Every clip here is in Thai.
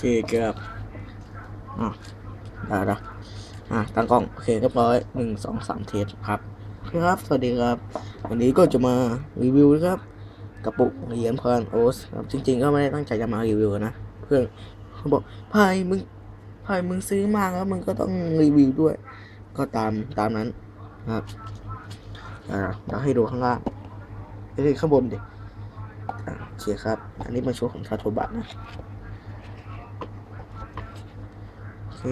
เคครับอะได้ละอะตั้งกล้อง โอเคเรียบร้อยหนึ่งสองสามเทสครับคครับ สวัสดีครับ วันนี้ก็จะมารีวิวนะครับกระปุกเหรียญพรโอสครับจริง ๆ ก็ไม่ได้ตั้งใจจะมารีวิวนะเพื่อนเขาบอกพายมึงพายมึงซื้อมาแล้วมึงก็ต้องรีวิวด้วย ก็ตามตามนั้นนะครับอ่าเดี๋ยวให้ดูข้างล่างเอ้ยข้างบนดิอะโอเคครับ อันนี้เป็นชุดของทาโทบัตนะ โอ เค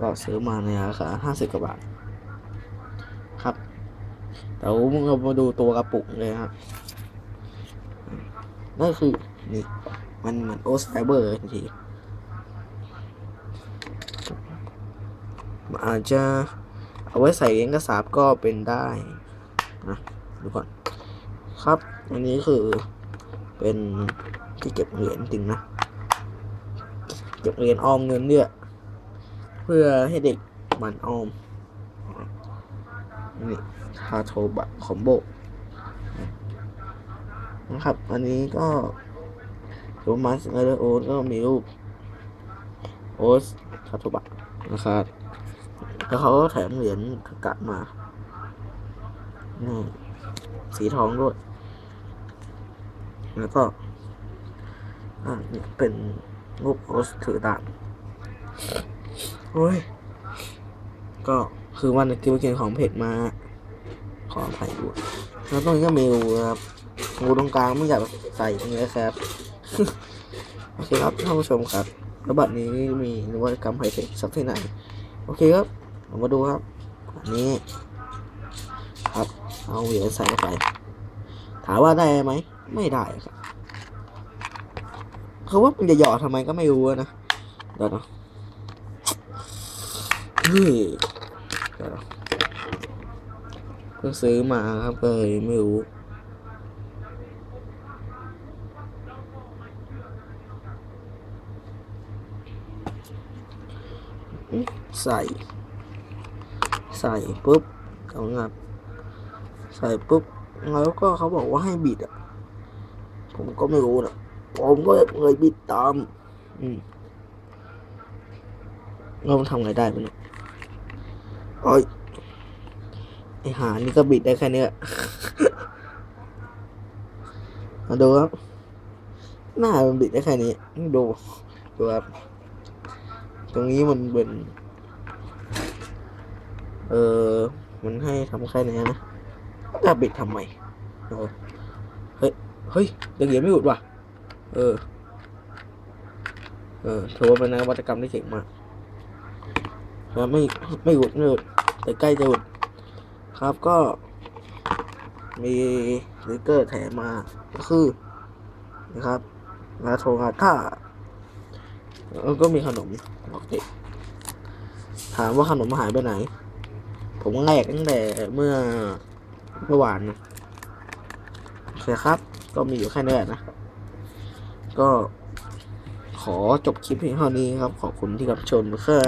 ก็ซื้อมาในราคาห้าสิบกว่าบาท ครับเดี๋ยวเรามาดูตัวกระปุกเลยครับนั่นคือ นี่ มันเหมือนโอสไฟเบอร์เลยทันทีมันอาจจะเอาไว้ใส่เหรียญกระสาบก็เป็นได้นะดูก่อน ครับ อันนี้คือเป็นที่เก็บเหรียญจริงนะ ก็บเหรียญออมเงินเนี่ยเพื่อให้เด็กมันออม นี่ทาโทบะคอมโบนะครับ อันนี้ก็โรมัสไอเดอร์โอ๊ตก็มีรูปโอ๊ตทาโทบะนะครับแล้วเขาก็แถมเหรียญกะมานี่สีทองด้วย แล้วก็ อ่านี่เป็น รูปโอ๊ตถือดาบโอ้ย ก็คือวันที่ไปกินของเผ็ดมา ขออภัยด้วยแล้วตรงนี้ก็มีรูครับรูตรงกลางไม่อยากใส่ตรงนี้ครับ โอเคครับท่านผู้ชมครับระบัดนี้มีนวัตกรรมไฮเทคสักที่ไหน โอเคครับเรามาดูครับ อันนี้ ครับ เอาเหรียญใส่เข้าไป ถามว่าได้ไหม ไม่ได้ครับ เขาว่ามันจะหยอดทำไมก็ไม่รู้นะเดี๋ยวนะเฮ้ยเดี๋ยวนะเพิ่งซื้อมาครับเลยไม่รู้ใส่ ใส่ปุ๊บเอางับใส่ปุ๊บแล้วก็เขาบอกว่าให้บิดอะ ผมก็ไม่รู้นะ ผมก็เลยบิดตาม อืมเราทำไงได้ปะเนี่ยโอ้ยไอหานี่ก็บิดได้แค่เนี้ยมาดูครับ หน้ามันบิดได้แค่นี้ ดู ดูครับ ตรงนี้มันเป็น เออ มันให้ทำแค่นี้นะจะบิดทำไมโอ้เฮ้ย เฮ้ยยังเหยียบไม่หยุดว่ะ เออ เออถือว่าเป็นนวัตกรรมที่เจ๋งมากแล้วไม่ไม่หยุดไม่หยุดแต่ใกล้จะหยุดครับก็ มีสติกเกอร์แถมมาก็คือนะครับลาโทงาท่าแล้วก็มีขนมบอกเด็กถามว่าขนมหายไปไหน ผมแลกตั้งแต่เมื่อเมื่อวานนะโอเคครับ ก็มีอยู่แค่นี้แหละนะ ก็ขอจบคลิปเพียงเท่านี้ครับ ขอบคุณที่รับชมครับ